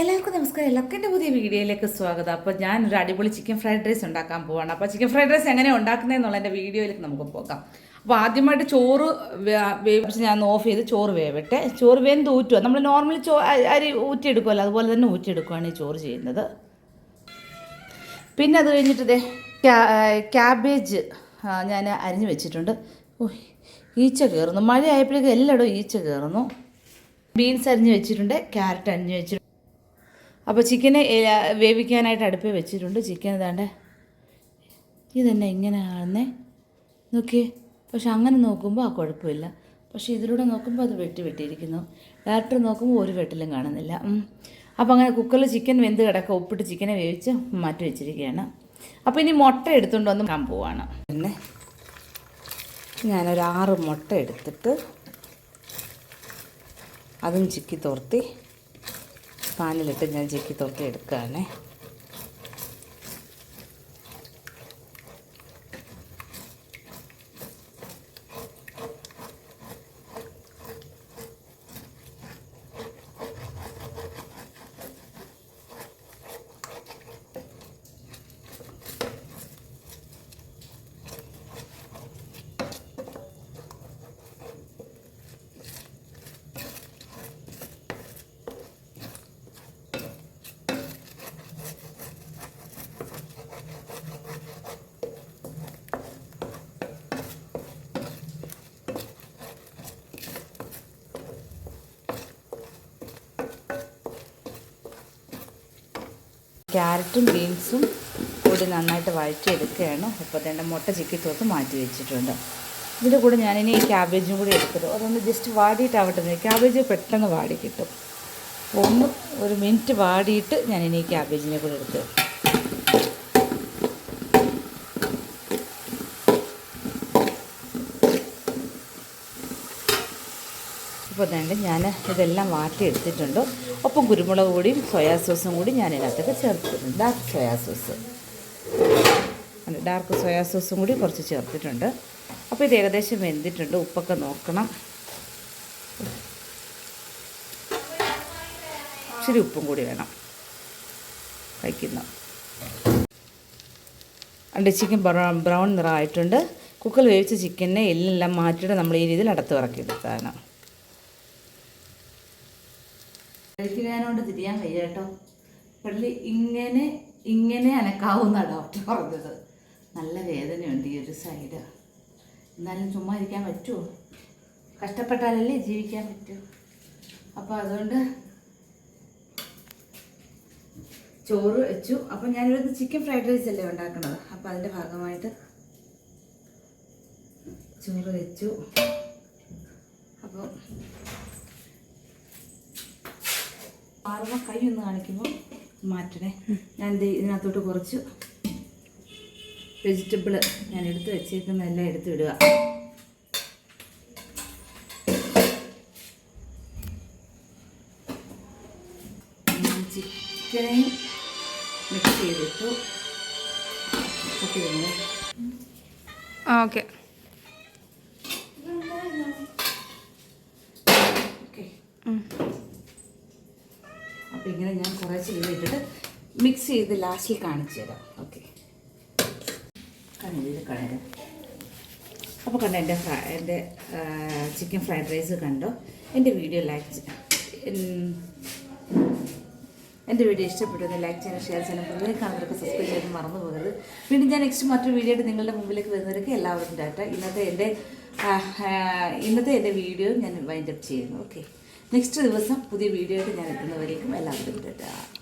എല്ലാവർക്കും നമസ്കാരം. എല്ലാവർക്കും എന്റെ പുതിയ വീഡിയോയിലേക്ക് സ്വാഗതം. അപ്പോൾ ഞാൻ ഒരു അടിപൊളി ചിക്കൻ ഫ്രൈഡ് റൈസ് ഉണ്ടാക്കാൻ പോവാണ്. അപ്പോൾ ചിക്കൻ ഫ്രൈഡ് റൈസ് എങ്ങനെ ഉണ്ടാക്കുന്നതെന്നുള്ള എന്റെ വീഡിയോയിലേക്ക് നമുക്ക് പോകാം. അപ്പോൾ ആദ്യമായിട്ട് ചോറ് വേവിച്ച് ഞാൻ ഓഫ് ചെയ്ത് ചോറ് വേവട്ടെ. ചോറ് വേന്ത് ഊറ്റുക നമ്മൾ നോർമലി ചോ അരി ഊറ്റിയെടുക്കുമല്ലോ അതുപോലെ തന്നെ ഊറ്റിയെടുക്കുകയാണ് ഈ ചോറ് ചെയ്യുന്നത്. പിന്നെ അത് കഴിഞ്ഞിട്ട് ക്യാ- ക്യാബേജ് ഞാൻ അരിഞ്ഞ് വെച്ചിട്ടുണ്ട്. ഈച്ച കയറുന്നു മഴ ആയപ്പോഴേക്കും എല്ലായിടവും ഈച്ച കയറുന്നു ബീൻസ് അരിഞ്ഞ് വെച്ചിട്ടുണ്ട്. ക്യാരറ്റ് അരിഞ്ഞ് വെച്ചിട്ടുണ്ട്. അപ്പോൾ ചിക്കനെ വേവിക്കാനായിട്ട് അടുപ്പിൽ വെച്ചിട്ടുണ്ട്. ചിക്കൻ ഇതാണ്ട് ഇതെന്നെ ഇങ്ങനെ ആണെന്നേ നോക്കിയേ. പക്ഷെ അങ്ങനെ നോക്കുമ്പോൾ ആ കുഴപ്പമില്ല. പക്ഷേ ഇതിലൂടെ നോക്കുമ്പോൾ അത് വെട്ടി വെട്ടിയിരിക്കുന്നു. ഡയറക്ടർ നോക്കുമ്പോൾ ഒരു വെട്ടിലും കാണുന്നില്ല. അപ്പോൾ അങ്ങനെ കുക്കറിൽ ചിക്കൻ വെന്ത് കിടക്ക ഉപ്പിട്ട് ചിക്കനെ വേവിച്ച് മാറ്റി വെച്ചിരിക്കുകയാണ്. അപ്പോൾ ഇനി മുട്ട എടുത്തുകൊണ്ട് വന്ന് കാണാൻ പോവാണ്. പിന്നെ ഞാനൊരു ആറ് മുട്ട എടുത്തിട്ട് അതും ചിക്കി തോർത്തി പാനിലിട്ട് ഞാൻ ചിക്കി തൊക്കെ എടുക്കുകയാണേ ക്യാരറ്റും ബീൻസും കൂടി നന്നായിട്ട് വഴറ്റിയെടുക്കുകയാണ്. അപ്പോൾ തന്നെ മുട്ട ചിക്കി തോർത്ത് മാറ്റി വെച്ചിട്ടുണ്ട്. ഇതിന്റെ കൂടെ ഞാനിനി ഈ ക്യാബേജും കൂടി എടുക്കരുത് അതൊന്ന് ജസ്റ്റ് വാടിയിട്ടാവട്ടെ ക്യാബേജ് പെട്ടെന്ന് വാടി കിട്ടും. ഒന്ന് ഒരു മിനിറ്റ് വാടിയിട്ട് ഞാനിനി ഈ ക്യാബേജിനെ കൂടി എടുത്ത്. ഇപ്പോൾ തന്നെ ഞാൻ ഇതെല്ലാം വാട്ടിയെടുത്തിട്ടുണ്ട്. ഒപ്പം കുരുമുളക് പൊടിയും സോയാ സോസും കൂടി ഞാൻ ഇതിനകത്തേക്ക് ചേർത്തിട്ടുണ്ട്. Dark soya sauce dark soya സോസും കൂടി കുറച്ച് ചേർത്തിട്ടുണ്ട്. അപ്പോൾ ഇത് ഏകദേശം വെന്തിട്ടുണ്ട്. ഉപ്പൊക്കെ നോക്കണം. ഇച്ചിരി ഉപ്പും കൂടി വേണം കഴിക്കുന്ന. അണ്ട് ചിക്കൻ ബ്രൗൺ ബ്രൗൺ നിറമായിട്ടുണ്ട്. കുക്കറിൽ വേവിച്ച ചിക്കനെ എല്ലാം മാറ്റിയിട്ട് നമ്മൾ ഈ രീതിയിൽ അടത്ത് ഇറക്കിയെടുത്താണ് കഴിക്കാനോണ്ട് തിരിയാൻ വയ്യ കേട്ടോ. പള്ളി ഇങ്ങനെ ഇങ്ങനെ അനക്കാവുന്ന ഡോക്ടർ പറഞ്ഞത്. നല്ല വേദനയുണ്ട് ഈ ഒരു സൈഡ് എന്നാലും ചുമ്മാ ഇരിക്കാൻ പറ്റുമോ കഷ്ടപ്പെട്ടാലല്ലേ ജീവിക്കാൻ പറ്റൂ. അപ്പോൾ അതുകൊണ്ട് ചോറ് വെച്ചു. അപ്പം ഞാനിവിടെ ചിക്കൻ ഫ്രൈഡ് റൈസ് അല്ലേ ഉണ്ടാക്കുന്നത്? അപ്പം അതിന്റെ ഭാഗമായിട്ട് ചോറ് വെച്ചു. അപ്പോൾ മാറുമ്പോൾ കൈ ഒന്ന് കാണിക്കുമ്പോൾ മാറ്റണേ. ഞാൻ ഇതിനകത്തോട്ട് കുറച്ച് വെജിറ്റബിൾ ഞാൻ എടുത്ത് വെച്ചേക്കുന്നതെല്ലാം എടുത്ത് ഇടുക. ചിക്കനെയും മിക്സ് ചെയ്തിട്ടു ഓക്കെ. ഓക്കെ. ഇങ്ങനെ ഞാൻ കുറേ ഇതിട്ടിട്ട് മിക്സ് ചെയ്ത് ലാസ്റ്റിൽ കാണിച്ചു തരാം. ഓക്കെ കണ്ടു? കളയാം അപ്പോൾ കണ്ടോ എന്റെ ഫ്രൈ എന്റെ ചിക്കൻ ഫ്രൈഡ് റൈസ് കണ്ടോ? എന്റെ വീഡിയോ ലൈക്ക് എന്റെ വീഡിയോ ഇഷ്ടപ്പെട്ടു ലൈക്ക് ചെയ്യണം ഷെയർ ചെയ്യണം പുതിയ കാണുന്നവർക്ക് സബ്സ്ക്രൈബ് ചെയ്യാൻ മറന്നു പോകരുത്. വീണ്ടും ഞാൻ നെക്സ്റ്റ് മറ്റൊരു വീഡിയോ ആയിട്ട് നിങ്ങളുടെ മുമ്പിലേക്ക് വരുന്നവർക്ക് എല്ലാവർക്കും ഡാറ്റ ഇന്നത്തെ എന്റെ ഇന്നത്തെ എന്റെ വീഡിയോ ഞാൻ വൈൻഡപ്പ് ചെയ്യുന്നു. ഓക്കെ നെക്സ്റ്റ് ദിവസം പുതിയ വീഡിയോ ആയിട്ട് ഞാൻ എത്തുന്നവരേക്കും എല്ലാവർക്കും